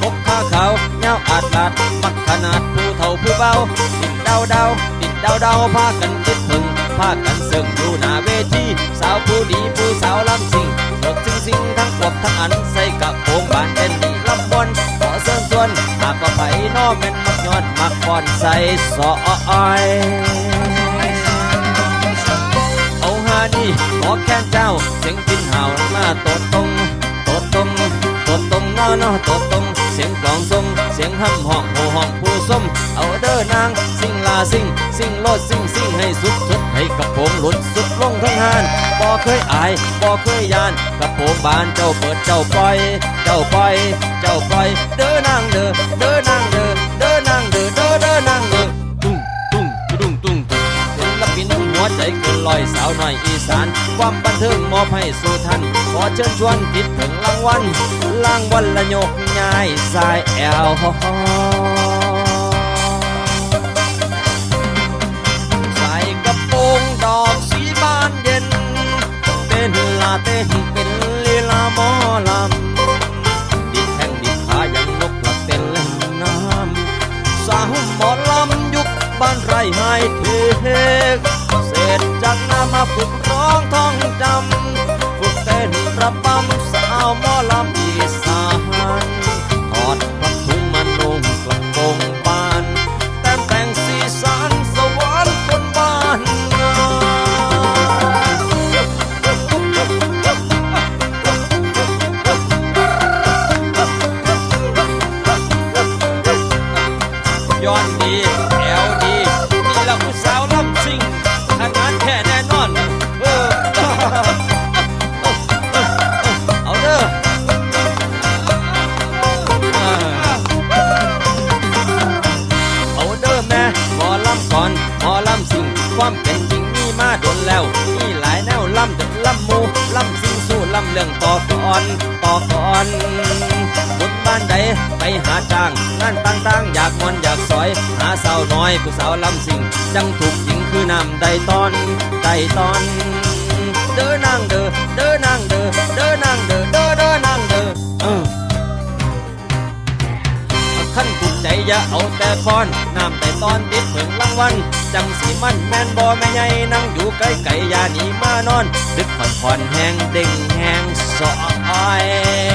พกขาขาวเงาอาดลาดมักขนาดผู้เฒ่าผู้เบาติดดาวดาวติดดาวดาวพากันคิดถึงพากันเสิ่งอยู่หน้าเวทีสาวผู้ดีผู้สาวลำสิงสดซิงซิงทั้งกบทั้งอันใส่กระโปรงบานเต้นดีลำบอนขอเชิญชวนหากว่าไผนอแม่นมักย้อนมักฟอนใส่สออ้อยเอาหานี่ขอแค่เจ้าเสียงพินเห่ามาตด ยงห้ำห้องโหห้องผู้ส้ม เอาเด้อนาง สิ่งลาสิ่ง สิ่งโลดสิ่งสิ่งให้สุดสุดให้กระโปรงหลุดสุดลงทั้งหานบ่เคยอายบ่เคยยานกระโปรงบานเจ้าเปิดเจ้าปล่อย เจ้าปล่อย เจ้าปล่อย เด้อนางเด้อเด้อนางเด้อเด้อนางเด้อเด้อเด้อนางเด้อตุ้งตุ้งตุ้งตุ้งตุ้งศิลปินหัวใจเกินลอยสาวหน่อยอีสาน ความบันเทิงมอบให้สู่ท่านขอเชิญชวนคิดถึงรางวัลรางวัลละยก ง่ายสายแอลใส่กระโปรงดอกสีบานเย็น เป็นลาเต้นเป็นลีลาหมอลำดิดแข้งดิดขายังนกหลับเต้นเล่นน้ำสาวหมอลำยุคบ้านไรไฮเทคเสร็จจากน้ามาฝึกร้องท่องจำฝึกเต้นระบำสาวหมอลำ ย้อนดีแอลดีนี่เราผู้สาวล่ำซิงทางานแค่แน่นอนเออเอาเด้อเอาเด้อแม่หมอล่ำก่อนหมอล่ำซิงความเป็นจริงมีมาโดนแล้ว มีหลายแนวล่ำเด็ดล่ำมูลำซิงำเรื่องต่อก่อนต่อก่อนบุญบ้านใดไปหาจ้างงานต่างๆ อยากมวนอยากสอย หาสาวน้อยผู้สาวลำสิงจังถูกหญิงคือน้ำใดตอนใดตอน เด้อนางเด้อเด้อนางเด้อเด้อนางเด้อเด้อเด้อนางเด้อเออขั้นถูกใจอย่าเอาแต่ฟอนน้ำแต่ตอนติดเผิงรางวัลจังสีมันแม่นบ่แม่ใหญ่นั่งอยู่ไกล้ไก่อย่าหนีมานอน ดึกผ่อนผ่อนแห้งเด้ง สอย